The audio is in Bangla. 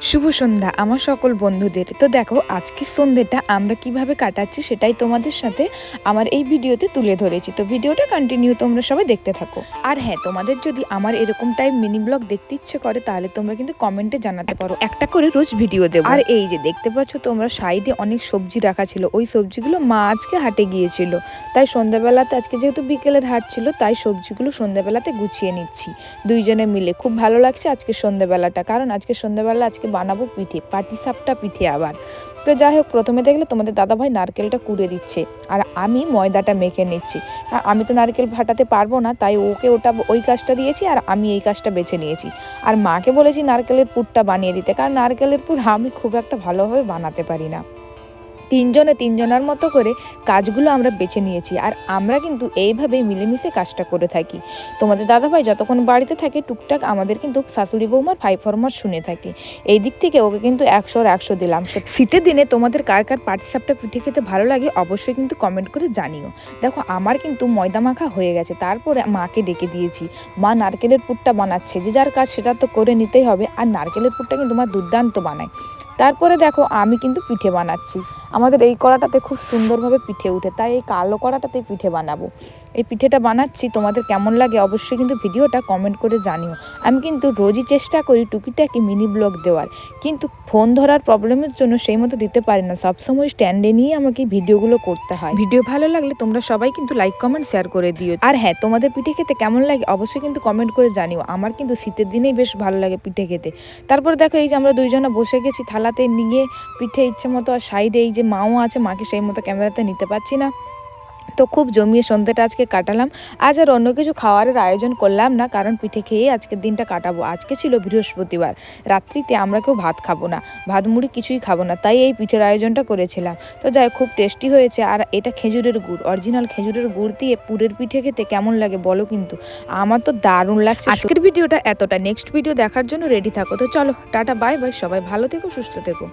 শুভ সন্ধ্যা, আমার সকল বন্ধুদের। তো দেখো, আজকে সন্ধ্যেটা আমরা কীভাবে কাটাচ্ছি সেটাই তোমাদের সাথে আমার এই ভিডিওতে তুলে ধরেছি। তো ভিডিওটা কন্টিনিউ তোমরা সবাই দেখতে থাকো। আর হ্যাঁ তোমাদের যদি আমার এরকম টাইপ মিনি ব্লগ দেখতে ইচ্ছে করে, তাহলে তোমরা কিন্তু কমেন্টে জানাতে পারো। একটা করে রোজ ভিডিও দেবো। আর এই যে, দেখতে পাচ্ছ তোমরা, সাইডে অনেক সবজি রাখা ছিল। ওই সবজিগুলো মা আজকে হাটে গিয়েছিল। তাই সন্ধ্যাবেলাতে, আজকে যেহেতু বিকেলের হাট ছিল, তাই সবজিগুলো সন্ধ্যাবেলাতে গুছিয়ে নিচ্ছি। দুইজনে মিলে। খুব ভালো লাগছে আজকে সন্ধ্যাবেলাটা। কারণ আজকে সন্ধ্যাবেলা, আজকে বানাবো পিঠে পাটি সাপটা পিঠে আবার। তো যাই হোক, প্রথমে দেখলে তোমাদের দাদা ভাই নারকেলটা কুড়ে দিচ্ছে, আর আমি ময়দাটা মেখে নিচ্ছি। আর আমি তো নারকেল ফাটাতে পারব না, তাই ওকে ওটা ওই কাজটা দিয়েছি, আর আমি এই কাজটা বেছে নিয়েছি। আর মাকে বলেছি নারকেলের পুরটা বানিয়ে দিতে, কারণ নারকেলের পুর আমি খুব একটা ভালোভাবে বানাতে পারি না। তিনজনে তিনজনের মতো করে কাজগুলো আমরা বেছে নিয়েছি। আর আমরা কিন্তু এইভাবেই মিলেমিশে কাজটা করে থাকি। তোমাদের দাদাভাই যতক্ষণ বাড়িতে থাকে, টুকটাক আমাদের কিন্তু শাশুড়ি বৌমার ফাই ফরমাস শুনে থাকে। এই দিক থেকে ওকে কিন্তু একশো আর একশো দিলাম। শীতের দিনে তোমাদের কার কার পাটিসাপটা পিঠে খেতে ভালো লাগে, অবশ্যই কিন্তু কমেন্ট করে জানিও। দেখো, আমার কিন্তু ময়দা মাখা হয়ে গেছে, তারপরে মাকে ডেকে দিয়েছি। মা নারকেলের পুরটা বানাচ্ছে, যে যার কাজ সেটা তো করে নিতেই হবে। আর নারকেলের পুরটা কিন্তু মা দুর্দান্ত বানায়। তারপরে দেখো, আমি কিন্তু পিঠে বানাচ্ছি। আমাদের এই কড়াটাতে খুব সুন্দরভাবে পিঠে উঠে তাই এই কালো কড়াটাতে পিঠে বানাবো। এই পিঠেটা বানাচ্ছি তোমাদের কেমন লাগে অবশ্যই কিন্তু ভিডিওটা কমেন্ট করে জানিও। আমি কিন্তু রোজই চেষ্টা করি টুকিটাকি মিনি ব্লগ দেওয়ার। কিন্তু ফোন ধরার প্রবলেমের জন্য সেই মতো দিতে পারি না। সবসময় স্ট্যান্ডে নিয়ে আমাকে ভিডিওগুলো করতে হয়। ভিডিও ভালো লাগলে তোমরা সবাই কিন্তু লাইক কমেন্ট শেয়ার করে দিও। আর হ্যাঁ তোমাদের পিঠে খেতে কেমন লাগে অবশ্যই কিন্তু কমেন্ট করে জানিও। আমার কিন্তু শীতের দিনেই বেশ ভালো লাগে পিঠে খেতে। তারপর দেখো এই যে আমরা দুইজনে বসে গেছি থালাতে নিয়ে পিঠে ইচ্ছে মতো আর সাইডে এই যে মাও আছে মাকে সেই মতো ক্যামেরাতে নিতে পারছি না। তো খুব জমিয়ে সন্ধ্যাটা আজকে কাটালাম। আজ আর অন্য কিছু খাওয়ারের আয়োজন করলাম না, কারণ পিঠে খেয়ে আজকের দিনটা কাটাবো। আজকে ছিল বৃহস্পতিবার, রাত্রিতে আমরা কেউ ভাত খাব না, ভাত মুড়ি কিছুই খাব না, তাই এই পিঠের আয়োজনটা করেছিলাম। তো যাই খুব টেস্টি হয়েছে, আর এটা খেজুরের গুড়, অরিজিনাল খেজুরের গুড় দিয়ে পুরের পিঠে খেতে কেমন লাগে বলো কিন্তু, আমার তো দারুণ লাগছে। আজকের ভিডিওটা এতটা, নেক্সট ভিডিও দেখার জন্য রেডি থাকো। তো চলো, টাটা বাই বাই সবাই ভালো থেকো, সুস্থ থেকো।